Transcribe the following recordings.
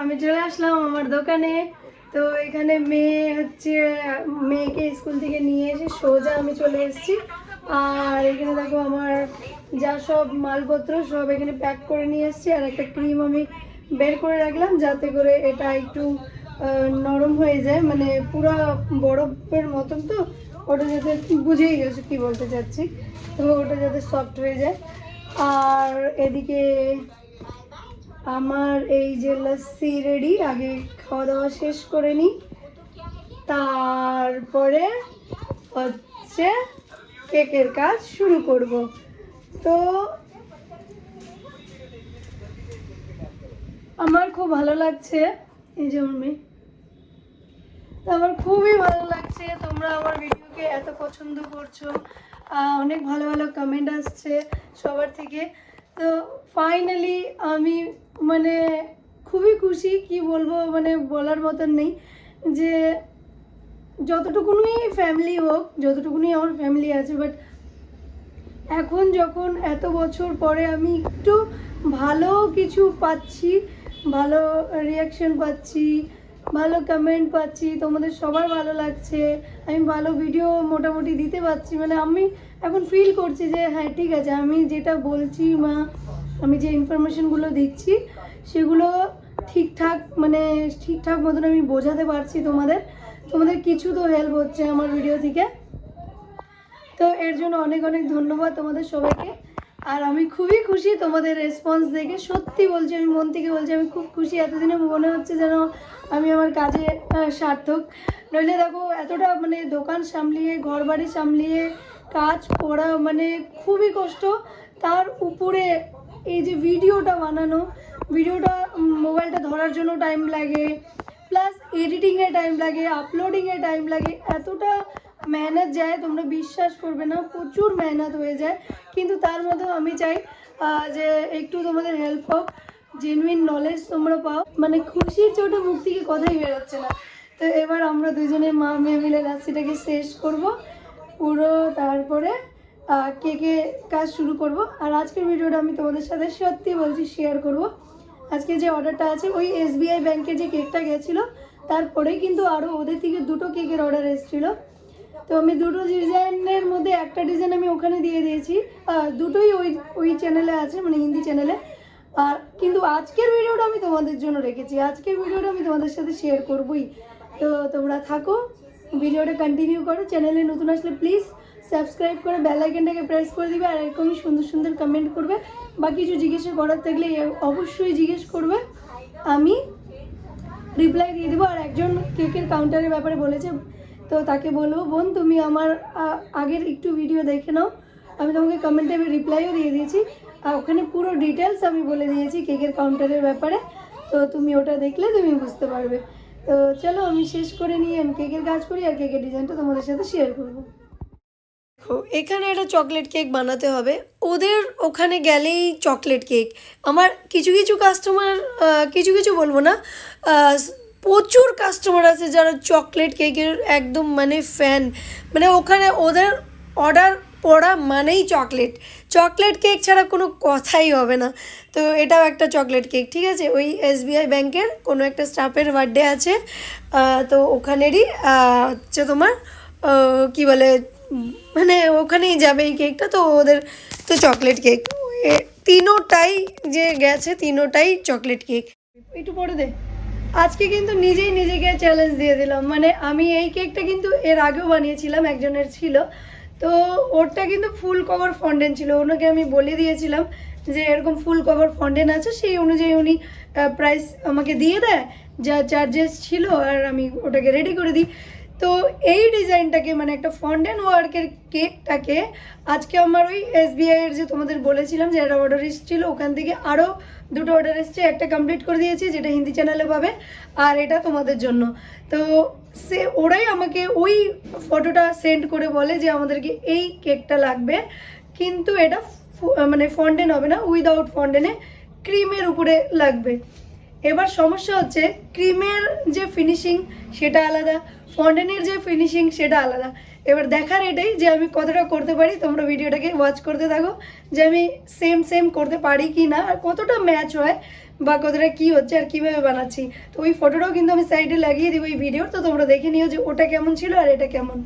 আমি চলে আসলাম আমার দোকানে। তো এখানে মেয়ে হচ্ছে, মেয়েকে স্কুল থেকে নিয়ে এসে সোজা আমি চলে এসেছি। আর এখানে দেখো আমার যা সব মালপত্র সব এখানে প্যাক করে নিয়ে এসেছি। আর একটা ক্রিম আমি বের করে রাখলাম যাতে করে এটা একটু নরম হয়ে যায়। মানে পুরো বরফের মতন তো, ওটা যাতে বুঝেই গেছো কী বলতে চাচ্ছি। তো ওটা যাতে সফট হয়ে যায়। আর এদিকে আমার এই যে লস্যি রেডি আগে খাওয়া দাওয়া শেষ করে নিই তারপরে হচ্ছে কেকের কাজ শুরু করব। তো আমার খুব ভালো লাগছে। এই যে আমার আমার খুবই ভালো লাগছে। তোমরা আমার ভিডিওকে এত পছন্দ করছ। অনেক ভালো ভালো কমেন্ট আসছে সবার থেকে। তো ফাইনালি আমি মানে খুবই খুশি, কি বলব মানে বলার মতন নেই যে যতটুকুনি ফ্যামিলি হোক, যতটুকুনি আমার ফ্যামিলি আছে বাট এখন যখন এত বছর পরে আমি একটু ভালো কিছু পাচ্ছি, ভালো রিয়াকশন পাচ্ছি, ভালো কমেন্ট পাচ্ছি, তোমাদের সবার ভালো লাগছে, আমি ভালো ভিডিও মোটামুটি দিতে পারছি মানে আমি এখন ফিল করছি যে হ্যাঁ ঠিক আছে, আমি যেটা বলছি বা আমি যে ইনফরমেশনগুলো দিচ্ছি, সেগুলো ঠিকঠাক মানে ঠিকঠাক মতন আমি বোঝাতে পারছি তোমাদের। তোমাদের কিছু তো হেল্প হচ্ছে আমার ভিডিও থেকে। তো এর জন্য অনেক অনেক ধন্যবাদ তোমাদের সবাইকে। আর আমি খুবই খুশি তোমাদের রেসপন্স দেখে। সত্যি বলছি, আমি মন থেকে বলছি, আমি খুব খুশি। এতদিনে মনে হচ্ছে যেন আমি আমার কাজে সার্থক। নইলে দেখো, এতটা মানে দোকান সামলিয়ে ঘর বাড়ি সামলিয়ে, কাজ করা মানে খুবই কষ্ট। তার উপরে এই যে ভিডিওটা বানানো, ভিডিওটা মোবাইলটা ধরার জন্য টাইম লাগে প্লাস এডিটিংয়ে টাইম লাগে আপলোডিংয়ে টাইম লাগে, এতটা মেহনত যায়, তোমরা বিশ্বাস করবে না, প্রচুর মেহনত হয়ে যায়, কিন্তু তার মধ্যেও আমি চাই যে একটু তোমাদের হেল্প হোক জেনুইন নলেজ তোমরা পাও মানে খুশির চোটে মুখ থেকে কথাই বেরোচ্ছে না। তো এবার আমরা দুজনে মা মেয়ে মিলে রাশিটাকে শেষ করব, পুরো তারপরে কেকে কাজ শুরু করব? আর আজকের ভিডিওটা আমি তোমাদের সাথে সত্যি বলছি শেয়ার করব। আজকে যে অর্ডারটা আছে, ওই এসবিআই ব্যাংকে যে কেকটা গেছিল তারপরে কিন্তু আরও ওদের থেকে দুটো কেকের অর্ডার এসেছিল। তো আমি দুটো ডিজাইনের মধ্যে একটা ডিজাইন আমি ওখানে দিয়ে দিয়েছি। দুটোই ওই ওই চ্যানেলে আছে মানে হিন্দি চ্যানেলে আর কিন্তু আজকের ভিডিওটা আমি তোমাদের জন্য রেখেছি। আজকের ভিডিওটা আমি তোমাদের সাথে শেয়ার করবই। তো তোমরা থাকো, ভিডিওটা কন্টিনিউ করো। চ্যানেলে নতুন আসলে প্লিজ সাবস্ক্রাইব করে বেল আইকনটাকে প্রেস করে দিবে আর এরকমই সুন্দর সুন্দর কমেন্ট করবে। বা কিছু জিজ্ঞাসা করার থাকলে অবশ্যই জিজ্ঞেস করবে। আমি রিপ্লাই দিয়ে দেবো আর একজন কেকের কাউন্টারের ব্যাপারে বলেছে। তো তাকে বলব, বোন, তুমি আমার আগের একটু ভিডিও দেখে নাও। আমি তোমাকে কমেন্টে আমি রিপ্লাইও দিয়ে দিয়েছি। আর ওখানে পুরো ডিটেলস আমি বলে দিয়েছি কেকের কাউন্টারের ব্যাপারে। তো তুমি ওটা দেখলে তুমি বুঝতে পারবে। তো চলো আমি শেষ করে নিয়ে আমি কেকের কাজ করি আর কেকের ডিজাইনটা তোমাদের সাথে শেয়ার করব। এখানে একটা চকলেট কেক বানাতে হবে। ওদের ওখানে গেলেই চকলেট কেক আমার কিছু কিছু কাস্টমার কিছু কিছু বলব না প্রচুর কাস্টমার আছে যারা চকলেট কেকের একদম মানে ফ্যান মানে ওখানে ওদের অর্ডার পড়া মানেই চকলেট চকলেট কেক ছাড়া কোনো কথাই হবে না। তো এটাও একটা চকলেট কেক ঠিক আছে? ওই এসবিআই ব্যাংকের কোনো একটা স্টাফের বার্থডে আছে। তো ওখানেরই হচ্ছে তোমার কি বলে মানে ওখানেই যাবে এই কেকটা তো ওদের তো চকলেট কেক তিনোটাই যে গেছে, তিনোটাই চকলেট কেক একটু পরে দে। আজকে কিন্তু নিজেই নিজেকে চ্যালেঞ্জ দিয়ে দিলাম। মানে আমি এই কেকটা কিন্তু এর আগেও বানিয়েছিলাম, একজনের ছিল। তো ওরটা কিন্তু ফুল কভার ফন্ডেন ছিল। ওনাকে আমি বলে দিয়েছিলাম যে এরকম ফুল কভার ফন্ডেন আছে, সেই অনুযায়ী উনি প্রাইস আমাকে দিয়ে দেয়। যা চার্জেস ছিল, আর আমি ওটাকে রেডি করে দিই। তো এই ডিজাইনটাকে মানে একটা ফন্ডেন ওয়ার্কের কেকটাকে আজকে আমার ওই এসবিআই এর যে তোমাদের বলেছিলাম যে একটা অর্ডার এসেছিল, ওখান থেকে আরও দুটো অর্ডার এসছে, একটা কমপ্লিট করে দিয়েছি, যেটা হিন্দি চ্যানেলে পাবে, আর এটা তোমাদের জন্য। তো সে ওরাই আমাকে ওই ফটোটা সেন্ড করে বলে যে আমাদেরকে এই কেকটা লাগবে, কিন্তু এটা মানে ফন্ডেন হবে না উইদাউট ফন্ডেনে ক্রিমের উপরে লাগবে। এবার সমস্যা হচ্ছে, ক্রিমের যে ফিনিশিং সেটা আলাদা ফন্ডেনের যে ফিনিশিং সেটা আলাদা। এবার দেখার এটাই যে আমি কতটা করতে পারি, তোমরা ভিডিওটাকে ওয়াচ করতে থাকো, যে আমি সেম সেম করতে পারি কি না, আর কতটা ম্যাচ হয়, বা কতটা কি হচ্ছে, আর কীভাবে বানাচ্ছি। তো ওই ফটোটাও কিন্তু আমি সাইডে লাগিয়ে দিব এই ভিডিওর তো তোমরা দেখে নিও যে ওটা কেমন ছিল আর এটা কেমন।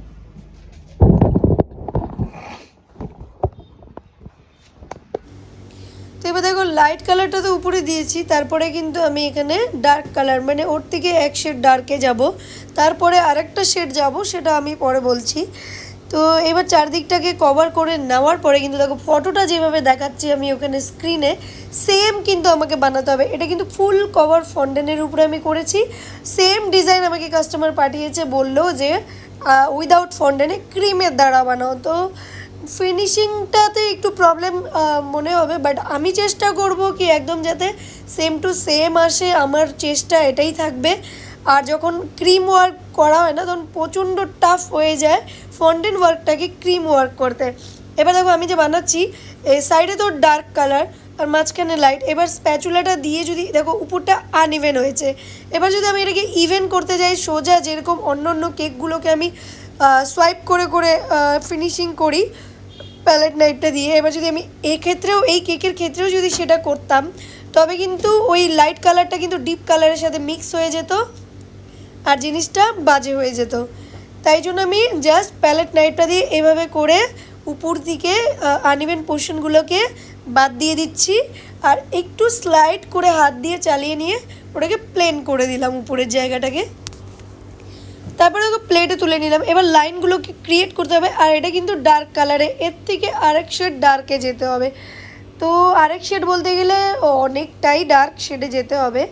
তো এবার দেখো লাইট কালারটা তো উপরে দিয়েছি, তারপরে কিন্তু আমি এখানে ডার্ক কালার মানে ওর থেকে এক শেড ডার্কে যাব। তারপরে আরেকটা শেড যাব, সেটা আমি পরে বলছি। তো এবার চারদিকটাকে কভার করে নেওয়ার পরে কিন্তু দেখো ফটোটা যেভাবে দেখাচ্ছি আমি ওখানে স্ক্রিনে সেম কিন্তু আমাকে বানাতে হবে। এটা কিন্তু ফুল কভার ফন্ডেনের উপরে আমি করেছি। সেম ডিজাইন আমাকে কাস্টমার পাঠিয়েছে, বলল যে উইদাউট ফন্ডেনে ক্রিমের দ্বারা বানাও। তো ফিনিশিংটাতে একটু প্রবলেম মনে হবে বাট আমি চেষ্টা করব কি একদম যাতে সেম টু সেম আসে, আমার চেষ্টা এটাই থাকবে। আর যখন ক্রিম ওয়ার্ক করা হয় না, তখন প্রচণ্ড টাফ হয়ে যায় ফন্ডেন ওয়ার্কটাকে ক্রিম ওয়ার্ক করতে। এবার দেখো, আমি যে বানাচ্ছি এই সাইডে তো ডার্ক কালার আর মাঝখানে লাইট এবার স্প্যাচুলাটা দিয়ে যদি, দেখো, উপরটা আনইভেন হয়েছে। এবার যদি আমি এটাকে ইভেন করতে যাই, সোজা যেরকম অন্য অন্য কেকগুলোকে আমি সোয়াইপ করে করে ফিনিশিং করি প্যালেট নাইটটা দিয়ে। এবার যদি আমি এক্ষেত্রেও, এই কেকের ক্ষেত্রেও যদি সেটা করতাম, তবে কিন্তু ওই লাইট কালারটা কিন্তু ডিপ কালারের সাথে মিক্স হয়ে যেত আর জিনিসটা বাজে হয়ে যেত। তাই জন্য আমি জাস্ট প্যালেট নাইটটা দিয়ে এভাবে করে উপর দিকে আনইভেন পোর্শনগুলোকে বাদ দিয়ে দিচ্ছি আর একটু স্লাইড করে হাত দিয়ে চালিয়ে নিয়ে ওটাকে প্লেন করে দিলাম উপরের জায়গাটাকে। তারপরে ওকে প্লেটে তুলে নিলাম। এবার লাইনগুলোকে ক্রিয়েট করতে হবে, আর এটা কিন্তু ডার্ক কালারে এর থেকে আরেক শেড ডার্কে যেতে হবে। তো আরেক শেড বলতে গেলে অনেকটাই ডার্ক শেডে যেতে হবে।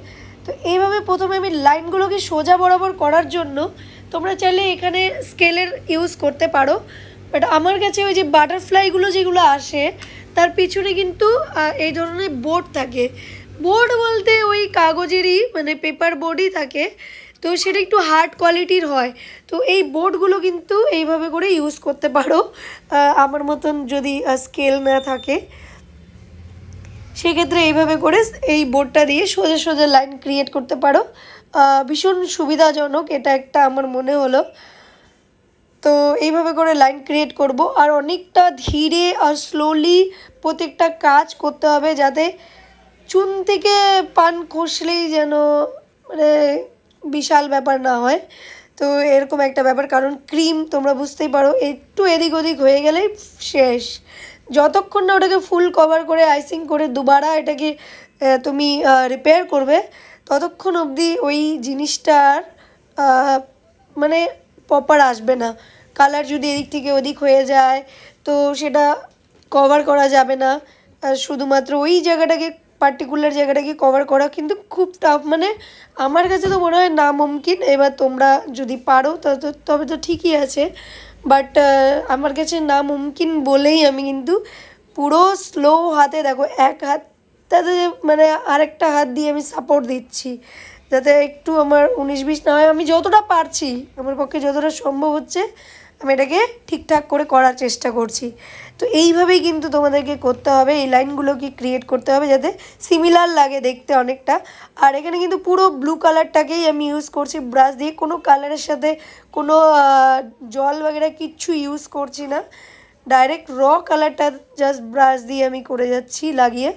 তো এইভাবে প্রথমে আমি লাইনগুলোকে সোজা বরাবর করার জন্য তোমরা চাইলে এখানে স্কেলের ইউজ করতে পারো। বাট আমার কাছে ওই যে বাটারফ্লাইগুলো যেগুলো আসে, তার পিছনে কিন্তু এই ধরনের বোর্ড থাকে। বোর্ড বলতে ওই কাগজেরই মানে পেপার বোর্ডই থাকে। তো সেটা একটু হার্ড কোয়ালিটির হয়। তো এই বোর্ডগুলো কিন্তু এইভাবে করে ইউজ করতে পারো। আমার মতন যদি স্কেল না থাকে। সেক্ষেত্রে এইভাবে করে এই বোর্ডটা দিয়ে সোজা সোজা লাইন ক্রিয়েট করতে পারো। ভীষণ সুবিধাজনক এটা একটা আমার মনে হলো। তো এইভাবে করে লাইন ক্রিয়েট করব। আর অনেকটা ধীরে আর স্লোলি প্রত্যেকটা কাজ করতে হবে যাতে চুন থেকে পান খসলেই যেন মানে বিশাল ব্যাপার না হয়। তো এরকম একটা ব্যাপার, কারণ ক্রিম তোমরা বুঝতেই পারো, একটু এদিক ওদিক হয়ে গেলেই শেষ। যতক্ষণ না ওটাকে ফুল কভার করে আইসিং করে দুবারা এটাকে তুমি রিপেয়ার করবে, ততক্ষণ অবধি ওই জিনিসটার মানে প্রপার আসবে না। কালার যদি এদিক থেকে ওদিক হয়ে যায়, তো সেটা কভার করা যাবে না। শুধুমাত্র ওই জায়গাটাকে পার্টিকুলার জায়গাটাকে কভার করা কিন্তু খুব টাফ মানে আমার কাছে তো মনে হয় না মুমকিন, এবার তোমরা যদি পারো তবে তো ঠিকই আছে। বাট আমার কাছে না মুমকিন বলেই আমি কিন্তু পুরো স্লো হাতে দেখো, এক হাত তাতে মানে আরেকটা হাত দিয়ে আমি সাপোর্ট দিচ্ছি। যাতে একটু আমার উনিশ বিশ না হয়, আমি যতটা পারছি, আমার পক্ষে যতটা সম্ভব হচ্ছে আমি এটাকে ঠিকঠাক করে করার চেষ্টা করছি। তো এইভাবেই কিন্তু তোমাদেরকে করতে হবে, এই লাইনগুলোকে ক্রিয়েট করতে হবে যাতে সিমিলার লাগে দেখতে অনেকটা। আর এখানে কিন্তু পুরো ব্লু কালারটাকেই আমি ইউজ করছি ব্রাশ দিয়ে কোনো কালারের সাথে কোনো জল বাগেরা কিচ্ছু ইউজ করছি না। ডাইরেক্ট র কালারটা জাস্ট ব্রাশ দিয়ে আমি করে যাচ্ছি লাগিয়ে।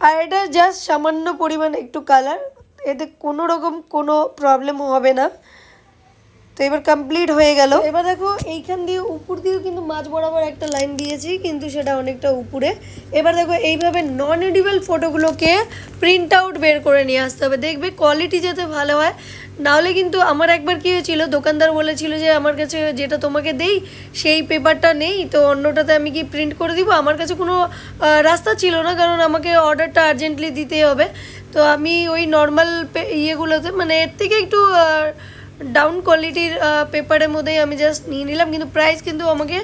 আর এটা জাস্ট সামান্য পরিমাণ একটু কালার এতে কোনো রকম কোনো প্রবলেম হবে না। তো এবার কমপ্লিট হয়ে গেল। এবার দেখো, এইখান দিয়ে উপর দিয়েও কিন্তু মাঝ বরাবর একটা লাইন দিয়েছি, কিন্তু সেটা অনেকটা উপরে। এবার দেখো, এইভাবে নন এডিবল ফটোগুলোকে প্রিন্ট আউট বের করে নিয়ে আসতে হবে। দেখবে কোয়ালিটি যাতে ভালো হয়। নাহলে কিন্তু আমার একবার কী হয়েছিল, দোকানদার বলেছিল যে, আমার কাছে যেটা তোমাকে দেই, সেই পেপারটা নেই, তো অন্যটাতে আমি কি প্রিন্ট করে দিব? আমার কাছে কোনো রাস্তা ছিল না, কারণ আমাকে অর্ডারটা আর্জেন্টলি দিতেই হবে। তো আমি ওই নর্মাল ইয়েগুলোতে মানে এর থেকে একটু ডাউন কোয়ালিটির পেপারের মধ্যেই আমি জাস্ট নিয়ে নিলাম। কিন্তু প্রাইস কিন্তু আমাকে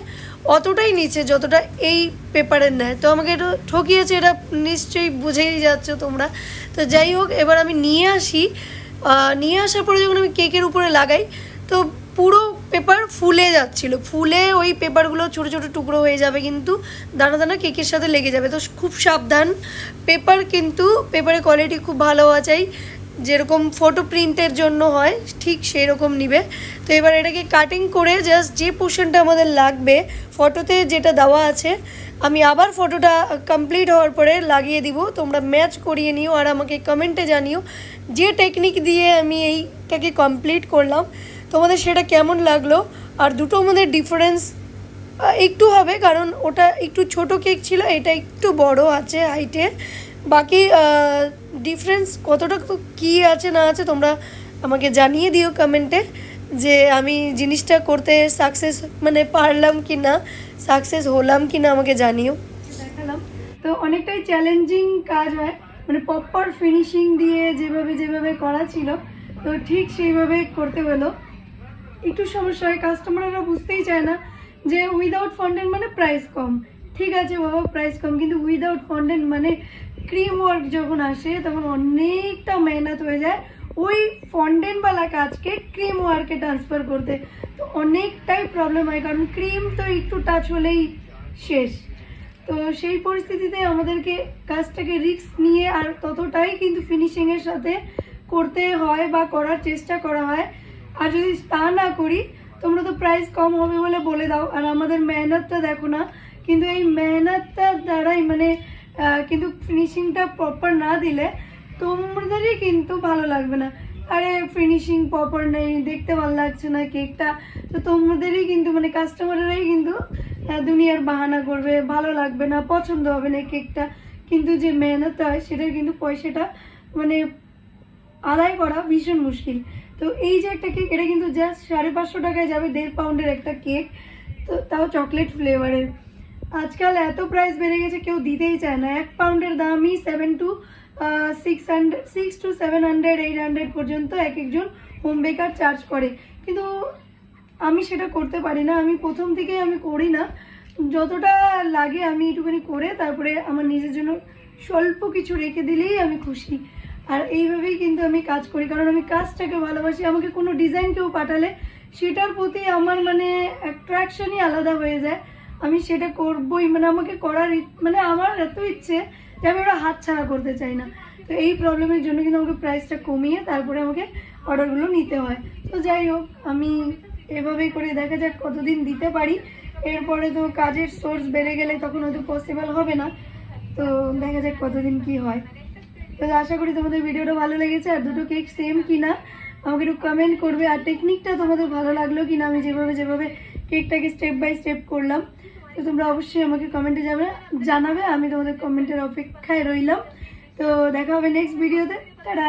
অতটাই নিচে, যতটা এই পেপারের নেয়। তো আমাকে একটু ঠকিয়েছে এটা, নিশ্চয়ই বুঝেই যাচ্ছ তোমরা। তো যাই হোক, এবার আমি নিয়ে আসি। নিয়ে আসার পরে যখন আমি কেকের উপরে লাগাই, তো পুরো পেপার ফুলে যাচ্ছিল। ফুলে ওই পেপারগুলো ছোটো ছোটো টুকরো হয়ে যাবে কিন্তু দানা দানা কেকের সাথে লেগে যাবে। তো খুব সাবধান। পেপার কিন্তু পেপারের কোয়ালিটি খুব ভালো হওয়া চাই যেরকম ফটো প্রিন্টের জন্য হয়, ঠিক সেই রকম নিবে। তো এবার এটাকে কাটিং করে জাস্ট যে পোর্শনটা আমাদের লাগবে ফটোতে যেটা দেওয়া আছে, আমি আবার ফটোটা কমপ্লিট হওয়ার পরে লাগিয়ে দিব। তোমরা ম্যাচ করিয়ে নিও আর আমাকে কমেন্টে জানিও। যে টেকনিক দিয়ে আমি এইটাকে কমপ্লিট করলাম, তোমাদের সেটা কেমন লাগল? আর দুটো আমাদের ডিফারেন্স একটু হবে কারণ ওটা একটু ছোট কেক ছিল, এটা একটু বড় আছে হাইটে বাকি ডিফারেন্স কতটা কী আছে না আছে তোমরা আমাকে জানিয়ে দিও কমেন্টে যে আমি জিনিসটা করতে সাকসেস মানে পারলাম কি না সাকসেস হলাম কি না আমাকে জানিও। দেখালাম। তো অনেকটাই চ্যালেঞ্জিং কাজ হয়। মানে প্রপার ফিনিশিং দিয়ে যেভাবে যেভাবে করা ছিল, তো ঠিক সেইভাবে করতে হলো। একটু সমস্যা হয় কাস্টমাররা বুঝতেই চায় না যে উইদাউট ফন্ডেন্ট মানে প্রাইস কম। ঠিক আছে, বাবা প্রাইস কম, কিন্তু উইদাউট ফন্ডেন্ট মানে ক্রিম ওয়ার্ক যখন আসে, তখন অনেকটা মেহনত হয়ে যায়। ওই ফন্ডেন্টওয়ালা কাজকে ক্রিম ওয়ার্কে ট্রান্সফার করতে। তো অনেকটাই প্রবলেম হয়, কারণ ক্রিম তো একটু টাচ হলেই শেষ। তো সেই পরিস্থিতিতে আমাদেরকে কাজটাকে রিস্ক নিয়ে আর ততটাই কিন্তু ফিনিশিংয়ের সাথে করতে হয় বা করার চেষ্টা করা হয়। আর যদি তা না করি, তোমরা তো প্রাইস কম হবে বলে বলে দাও। আর আমাদের মেহনতটা দেখো না, কিন্তু এই মেহনতটার দ্বারাই মানে কিন্তু ফিনিশিংটা প্রপার না দিলে তোমাদেরই কিন্তু ভালো লাগবে না। আরে ফিনিশিং প্রপার নেই, দেখতে ভালো লাগছে না কেকটা তো তোমাদেরই কিন্তু মানে কাস্টমারেরাই কিন্তু দুনিয়ার বাহানা করবে, ভালো লাগবে না, পছন্দ হবে না কেকটা কিন্তু যে মেহনত হয়, সেটার কিন্তু পয়সাটা মানে আদায় করা ভীষণ মুশকিল। তো এই যে একটা কেক এটা কিন্তু জাস্ট সাড়ে পাঁচশো টাকায় যাবে দেড় পাউন্ডের একটা কেক তো তাও চকলেট ফ্লেভারের আজকাল এত প্রাইস বেড়ে গেছে, কেউ দিতেই চায় না। এক পাউন্ডের দামই seven to six hundred six to seven hundred eight hundred পর্যন্ত এক একজন হোম বেকার চার্জ করে। কিন্তু আমি সেটা করতে পারি না। আমি প্রথম থেকে আমি করি না। যতটা লাগে আমি একটুখানি করে, তারপরে আমার নিজের জন্য স্বল্প কিছু রেখে দিলেই আমি খুশি। আর এইভাবেই কিন্তু আমি কাজ করি। কারণ আমি কাজটাকে ভালোবাসি। আমাকে কোনো ডিজাইন কেউ পাঠালে সেটার প্রতি আমার মানে অ্যাট্রাকশনই আলাদা হয়ে যায়। আমি সেটা করবই মানে আমাকে করার মানে আমার এত ইচ্ছে যে আমি ওরা হাত ছাড়া করতে চাই না। তো এই প্রবলেমের জন্য কিন্তু আমাকে প্রাইসটা কমিয়ে তারপরে আমাকে অর্ডারগুলো নিতে হয়। তো যাই হোক, আমি এভাবেই করে দেখা যাক কতদিন দিতে পারি। এরপরে তো কাজের সোর্স বেড়ে গেলে তখন হয়তো পসিবল হবে না। তো দেখা যাক কতদিন কি হয়। তো আশা করি তোমাদের ভিডিওটা ভালো লেগেছে। আর দুটো কেক সেম কিনা। আমাকে একটু কমেন্ট করবে। আর টেকনিকটা তোমাদের ভালো লাগল কিনা, আমি যেভাবে যেভাবে কেকটাকে স্টেপ বাই স্টেপ করলাম। তো তোমরা অবশ্যই আমাকে কমেন্টে যাবে, জানাবে, আমি তোমাদের কমেন্টের অপেক্ষায় রইলাম। তো দেখা হবে নেক্সট ভিডিওতে টাটা!